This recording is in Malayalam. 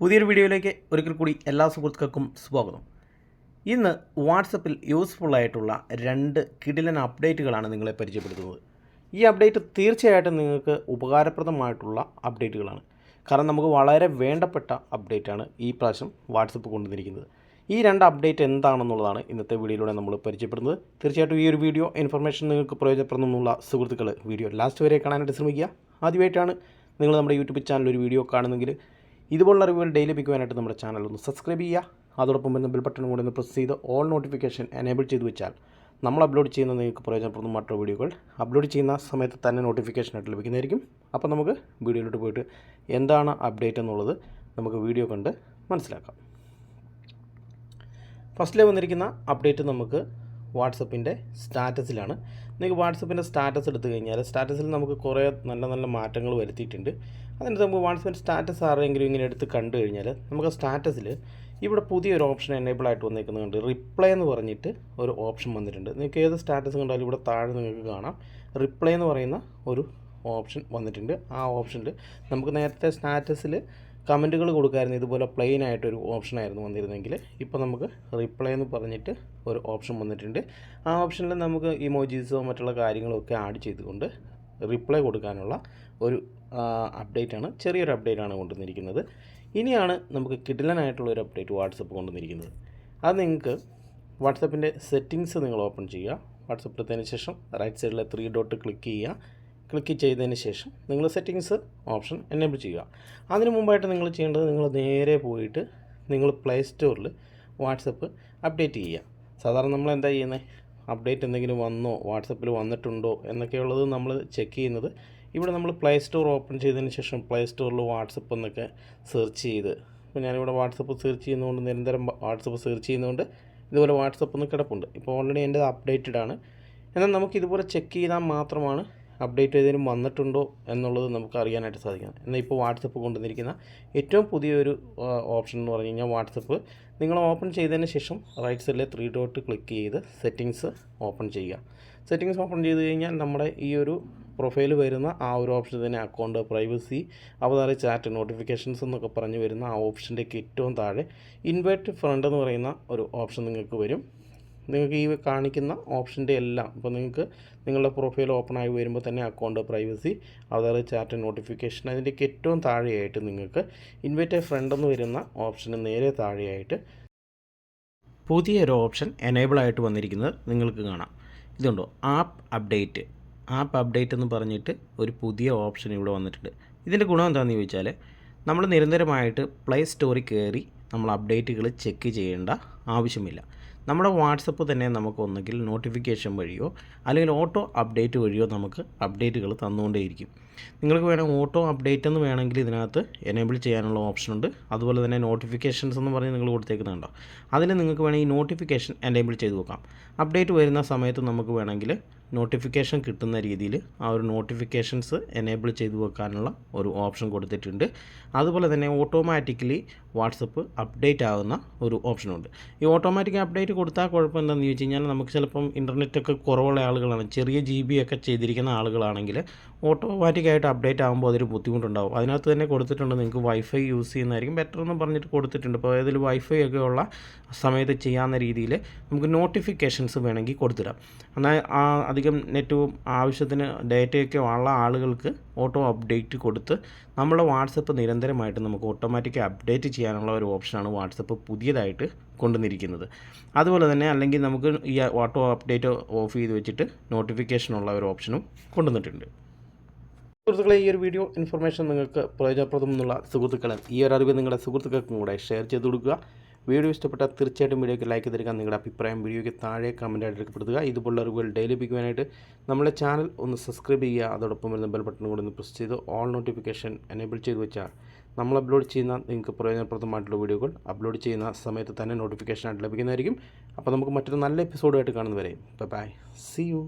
പുതിയൊരു വീഡിയോയിലേക്ക് ഒരിക്കൽ കൂടി എല്ലാ സുഹൃത്തുക്കൾക്കും സ്വാഗതം. ഇന്ന് വാട്സപ്പിൽ യൂസ്ഫുള്ളായിട്ടുള്ള രണ്ട് കിടിലൻ അപ്ഡേറ്റുകളാണ് നിങ്ങളെ പരിചയപ്പെടുത്തുന്നത്. ഈ അപ്ഡേറ്റ് തീർച്ചയായിട്ടും നിങ്ങൾക്ക് ഉപകാരപ്രദമായിട്ടുള്ള അപ്ഡേറ്റുകളാണ് കാരണം നമുക്ക് വളരെ വേണ്ടപ്പെട്ട അപ്ഡേറ്റാണ് ഈ പ്രാവശ്യം വാട്സപ്പ് കൊണ്ടുവന്നിരിക്കുന്നത്. ഈ രണ്ട് അപ്ഡേറ്റ് എന്താണെന്നുള്ളതാണ് ഇന്നത്തെ വീഡിയോയിലൂടെ നമ്മൾ പരിചയപ്പെടുന്നത്. തീർച്ചയായിട്ടും ഈ ഒരു വീഡിയോ ഇൻഫർമേഷൻ നിങ്ങൾക്ക് പ്രയോജനപ്പെടുന്നുള്ള സുഹൃത്തുക്കൾ വീഡിയോ ലാസ്റ്റ് വരെ കാണാനായിട്ട് ശ്രമിക്കുക. ആദ്യമായിട്ടാണ് നിങ്ങൾ നമ്മുടെ യൂട്യൂബ് ചാനൽ ഒരു വീഡിയോ കാണുന്നെങ്കിൽ ഇതുപോലുള്ള അറിവുകൾ ഡെയിലി ലഭിക്കുവാനായിട്ട് നമ്മുടെ ചാനൽ ഒന്ന് സബ്സ്ക്രൈബ് ചെയ്യുക. അതോടൊപ്പം വരുന്ന ബെൽ ബട്ടൺ കൂടി ഒന്ന് പ്രസ് ചെയ്ത് ഓൾ നോട്ടിഫിക്കേഷൻ എനേബിൾ ചെയ്ത് വെച്ചാൽ നമ്മൾ അപ്ലോഡ് ചെയ്യുന്ന നിങ്ങൾക്ക് മറ്റു വീഡിയോകൾ അപ്ലോഡ് ചെയ്യുന്ന സമയത്ത് തന്നെ നോട്ടിഫിക്കേഷൻ ആയിട്ട് ലഭിക്കുന്നതായിരിക്കും. അപ്പോൾ നമുക്ക് വീഡിയോയിലോട്ട് പോയിട്ട് എന്താണ് അപ്ഡേറ്റ് എന്നുള്ളത് നമുക്ക് വീഡിയോ കണ്ട് മനസ്സിലാക്കാം. ഫസ്റ്റിലെ വന്നിരിക്കുന്ന അപ്ഡേറ്റ് നമുക്ക് വാട്സപ്പിന്റെ സ്റ്റാറ്റസിലാണ്. നിങ്ങൾക്ക് വാട്സപ്പിന്റെ സ്റ്റാറ്റസ് എടുത്തു കഴിഞ്ഞാൽ സ്റ്റാറ്റസിൽ നമുക്ക് കുറേ നല്ല നല്ല മാറ്റങ്ങൾ വരുത്തിയിട്ടുണ്ട്. അതിനകത്ത് നമുക്ക് വാട്സപ്പിന്റെ സ്റ്റാറ്റസ് ആരെങ്കിലും ഇങ്ങനെ എടുത്ത് കണ്ടു കഴിഞ്ഞാൽ നമുക്ക് സ്റ്റാറ്റസിൽ ഇവിടെ പുതിയൊരു ഓപ്ഷൻ എനേബിൾ ആയിട്ട് വന്നിരിക്കുന്നുണ്ട് റിപ്ലൈ എന്ന് പറഞ്ഞിട്ട് ഒരു ഓപ്ഷൻ വന്നിട്ടുണ്ട്. നിങ്ങൾക്ക് ഏത് സ്റ്റാറ്റസ് കണ്ടാലും ഇവിടെ താഴെ നിങ്ങൾക്ക് കാണാം. റിപ്ലൈ എന്ന് പറയുന്ന ഒരു ഓപ്ഷൻ വന്നിട്ടുണ്ട്. ആ ഓപ്ഷനിൽ നമുക്ക് നേരത്തെ സ്റ്റാറ്റസിൽ കമന്റുകൾ കൊടുക്കാമായിരുന്നു ഇതുപോലെ പ്ലെയിൻ ആയിട്ടൊരു ഓപ്ഷനായിരുന്നു വന്നിരുന്നെങ്കിൽ ഇപ്പോൾ നമുക്ക് റിപ്ലൈ എന്ന് പറഞ്ഞിട്ട് ഒരു ഓപ്ഷൻ വന്നിട്ടുണ്ട്. ആ ഓപ്ഷനിൽ നമുക്ക് ഇമോജീസോ മറ്റുള്ള കാര്യങ്ങളോ ഒക്കെ ആഡ് ചെയ്തുകൊണ്ട് റിപ്ലൈ കൊടുക്കാനുള്ള ഒരു അപ്ഡേറ്റ് ആണ്. ചെറിയൊരു അപ്ഡേറ്റ് ആണ് കൊണ്ടുവന്നിരിക്കുന്നത്. ഇനിയാണ് നമുക്ക് കിടിലനായിട്ടുള്ള ഒരു അപ്ഡേറ്റ് വാട്സപ്പ് കൊണ്ടുവന്നിരിക്കുന്നത്. അത് നിങ്ങൾക്ക് വാട്സപ്പിന്റെ സെറ്റിങ്സ് നിങ്ങൾ ഓപ്പൺ ചെയ്യുക. വാട്സപ്പ് എടുത്തതിന് ശേഷം റൈറ്റ് സൈഡിലെ ത്രീ ഡോട്ട് ക്ലിക്ക് ചെയ്യുക. ക്ലിക്ക് ചെയ്തതിന് ശേഷം നിങ്ങൾ സെറ്റിങ്സ് ഓപ്ഷൻ എനേബിൾ ചെയ്യുക. അതിന് മുമ്പായിട്ട് നിങ്ങൾ ചെയ്യേണ്ടത് നിങ്ങൾ നേരെ പോയിട്ട് നിങ്ങൾ പ്ലേ സ്റ്റോറിൽ വാട്സപ്പ് അപ്ഡേറ്റ് ചെയ്യുക. സാധാരണ നമ്മൾ എന്താ ചെയ്യുന്നത്? അപ്ഡേറ്റ് എന്തെങ്കിലും വന്നോ വാട്സപ്പിൽ വന്നിട്ടുണ്ടോ എന്നൊക്കെയുള്ളത് നമ്മൾ ചെക്ക് ചെയ്യുന്നത്. ഇവിടെ നമ്മൾ പ്ലേ സ്റ്റോർ ഓപ്പൺ ചെയ്തതിന് ശേഷം പ്ലേ സ്റ്റോറിൽ വാട്സപ്പ് എന്നൊക്കെ സെർച്ച് ചെയ്ത്. ഇപ്പോൾ ഞാനിവിടെ വാട്സപ്പ് സെർച്ച് ചെയ്യുന്നതുകൊണ്ട് നിരന്തരം വാട്സപ്പ് സെർച്ച് ചെയ്യുന്നതുകൊണ്ട് ഇതുപോലെ വാട്സപ്പ് ഒന്ന് കിടപ്പുണ്ട്. ഇപ്പോൾ ഓൾറെഡി എന്റെ അപ്ഡേറ്റഡ് ആണ്. എന്നാൽ നമുക്ക് ഇതുപോലെ ചെക്ക് ചെയ്താൽ മാത്രമാണ് അപ്ഡേറ്റ് ഏതെങ്കിലും വന്നിട്ടുണ്ടോ എന്നുള്ളത് നമുക്ക് അറിയാനായിട്ട് സാധിക്കണം. എന്നാൽ ഇപ്പോൾ വാട്സപ്പ് കൊണ്ടുവന്നിരിക്കുന്ന ഏറ്റവും പുതിയൊരു ഓപ്ഷൻ എന്ന് പറഞ്ഞു കഴിഞ്ഞാൽ വാട്സപ്പ്. നിങ്ങൾ ഓപ്പൺ ചെയ്തതിന് ശേഷം റൈറ്റ് സൈഡിലെ ത്രീ ഡോട്ട് ക്ലിക്ക് ചെയ്ത് സെറ്റിങ്സ് ഓപ്പൺ ചെയ്യുക. സെറ്റിങ്സ് ഓപ്പൺ ചെയ്ത് കഴിഞ്ഞാൽ നമ്മുടെ ഈ ഒരു പ്രൊഫൈൽ വരുന്ന ആ ഒരു ഓപ്ഷൻ തന്നെ account privacy avatar chat notifications എന്നൊക്കെ പറഞ്ഞ് വരുന്ന ആ ഓപ്ഷന്റെയൊക്കെ ഏറ്റവും താഴെ ഇൻവേർട്ട് ഫ്രണ്ട് എന്ന് പറയുന്ന ഒരു ഓപ്ഷൻ നിങ്ങൾക്ക് വരും. നിങ്ങൾക്ക് ഈ കാണിക്കുന്ന ഓപ്ഷന്റെ എല്ലാം ഇപ്പോൾ നിങ്ങൾക്ക് നിങ്ങളുടെ പ്രൊഫൈൽ ഓപ്പൺ ആയി വരുമ്പോൾ തന്നെ അക്കൗണ്ട് പ്രൈവസി അതായത് ചാറ്റ് നോട്ടിഫിക്കേഷൻ അതിന്റെയൊക്കെ ഏറ്റവും താഴെയായിട്ട് നിങ്ങൾക്ക് ഇൻവൈറ്റ് എ ഫ്രണ്ട് എന്ന് വരുന്ന ഓപ്ഷന് നേരെ താഴെയായിട്ട് പുതിയൊരു ഓപ്ഷൻ എനേബിൾ ആയിട്ട് വന്നിരിക്കുന്നത് നിങ്ങൾക്ക് കാണാം. ഇതുണ്ടോ? ആപ്പ് അപ്ഡേറ്റ് ആപ്പ് അപ്ഡേറ്റ് എന്ന് പറഞ്ഞിട്ട് ഒരു പുതിയ ഓപ്ഷൻ ഇവിടെ വന്നിട്ടുണ്ട്. ഇതിന്റെ ഗുണം എന്താണെന്ന് ചോദിച്ചാൽ നമ്മൾ നിരന്തരമായിട്ട് പ്ലേ സ്റ്റോറിൽ കയറി നമ്മൾ അപ്ഡേറ്റുകൾ ചെക്ക് ചെയ്യേണ്ട ആവശ്യമില്ല. നമ്മുടെ വാട്സപ്പ് തന്നെ നമുക്ക് ഒന്നുകിൽ നോട്ടിഫിക്കേഷൻ വഴിയോ അല്ലെങ്കിൽ ഓട്ടോ അപ്ഡേറ്റ് വഴിയോ നമുക്ക് അപ്ഡേറ്റുകൾ തന്നുകൊണ്ടേയിരിക്കും. നിങ്ങൾക്ക് വേണമെങ്കിൽ ഓട്ടോ അപ്ഡേറ്റ് എന്ന് വേണമെങ്കിൽ ഇതിനകത്ത് എനേബിൾ ചെയ്യാനുള്ള ഓപ്ഷൻ ഉണ്ട്. അതുപോലെ തന്നെ നോട്ടിഫിക്കേഷൻസ് എന്ന് പറഞ്ഞ് നിങ്ങൾ കൊടുത്തേക്കുന്നുണ്ടോ അതിൽ നിങ്ങൾക്ക് വേണമെങ്കിൽ നോട്ടിഫിക്കേഷൻ എനേബിൾ ചെയ്ത് വെക്കാം അപ്ഡേറ്റ് വരുന്ന സമയത്ത് നമുക്ക് വേണമെങ്കിൽ നോട്ടിഫിക്കേഷൻ കിട്ടുന്ന രീതിയിൽ ആ ഒരു നോട്ടിഫിക്കേഷൻസ് എനേബിൾ ചെയ്ത് വെക്കാനുള്ള ഒരു ഓപ്ഷൻ കൊടുത്തിട്ടുണ്ട്. അതുപോലെ തന്നെ ഓട്ടോമാറ്റിക്കലി വാട്സപ്പ് അപ്ഡേറ്റ് ആകുന്ന ഒരു ഓപ്ഷനുണ്ട്. ഈ ഓട്ടോമാറ്റിക് അപ്ഡേറ്റ് കൊടുത്താൽ കുഴപ്പം എന്താണെന്ന് ചോദിച്ചു കഴിഞ്ഞാൽ നമുക്ക് ചിലപ്പം ഇന്റർനെറ്റൊക്കെ കുറവുള്ള ആളുകളാണ്. ചെറിയ ജി ബി ഒക്കെ ചെയ്തിരിക്കുന്ന ആളുകളാണെങ്കിൽ ഓട്ടോമാറ്റിക്കായിട്ട് അപ്ഡേറ്റ് ആകുമ്പോൾ അതൊരു ബുദ്ധിമുട്ടുണ്ടാവും. അതിനകത്ത് തന്നെ കൊടുത്തിട്ടുണ്ട് നിങ്ങൾക്ക് വൈഫൈ യൂസ് ചെയ്യുന്നതായിരിക്കും. ബെറ്റർ എന്ന് പറഞ്ഞിട്ട് കൊടുത്തിട്ടുണ്ട്. ഇപ്പോൾ അതിൽ വൈഫൈ ഒക്കെ ഉള്ള സമയത്ത് ചെയ്യാവുന്ന രീതിയിൽ നമുക്ക് നോട്ടിഫിക്കേഷൻസ് വേണമെങ്കിൽ കൊടുത്തിടാം. എന്നാൽ അധികം നെറ്റും ആവശ്യത്തിന് ഡേറ്റയൊക്കെ ഉള്ള ആളുകൾക്ക് ഓട്ടോ അപ്ഡേറ്റ് കൊടുത്ത് നമ്മുടെ വാട്സപ്പ് നിരന്തരമായിട്ട് നമുക്ക് ഓട്ടോമാറ്റിക് അപ്ഡേറ്റ് ചെയ്യാനുള്ള ഒരു ഓപ്ഷനാണ് വാട്സപ്പ് പുതിയതായിട്ട് കൊണ്ടുവന്നിരിക്കുന്നത്. അതുപോലെ തന്നെ അല്ലെങ്കിൽ നമുക്ക് ഈ ഓട്ടോ അപ്ഡേറ്റ് ഓഫ് ചെയ്ത് വെച്ചിട്ട് നോട്ടിഫിക്കേഷനുള്ള ഒരു ഓപ്ഷനും കൊണ്ടുവന്നിട്ടുണ്ട്. സുഹൃത്തുക്കളെ ഈ ഒരു വീഡിയോ ഇൻഫർമേഷൻ നിങ്ങൾക്ക് പ്രയോജനപ്രദം എന്നുള്ള സുഹൃത്തുക്കളെ ഈ ഒരു അറിവ് നിങ്ങളുടെ സുഹൃത്തുക്കൾക്കും കൂടെ ഷെയർ ചെയ്ത് കൊടുക്കുക. വീഡിയോ ഇഷ്ടപ്പെട്ടാൽ തീർച്ചയായിട്ടും വീഡിയോയ്ക്ക് ലൈക്ക് തരിക നിങ്ങളുടെ അഭിപ്രായം വീഡിയോയ്ക്ക് താഴെ കമന്റായിട്ട് രേഖപ്പെടുത്തുക. ഇതുപോലുള്ള അറിവുകൾ ഡെയിലി പിക്കുവാനായിട്ട് നമ്മുടെ ചാനൽ ഒന്ന് സബ്സ്ക്രൈബ് ചെയ്യുക. അതോടൊപ്പം വരുന്ന ബെൽ ബട്ടൺ കൂടെ ഒന്ന് പ്രസ് ചെയ്ത് ഓൾ നോട്ടിഫിക്കേഷൻ എനേബിൾ ചെയ്ത് വെച്ചാൽ നമ്മൾ അപ്ലോഡ് ചെയ്യുന്ന നിങ്ങൾക്ക് പ്രയോജനപ്രദമായിട്ടുള്ള വീഡിയോകൾ അപ്ലോഡ് ചെയ്യുന്ന സമയത്ത് തന്നെ നോട്ടിഫിക്കേഷൻ ആയിട്ട് ലഭിക്കുന്നതായിരിക്കും. അപ്പോൾ നമുക്ക് മറ്റൊരു നല്ല എപ്പിസോഡായിട്ട് കാണുന്നവരെ ബൈ സി യു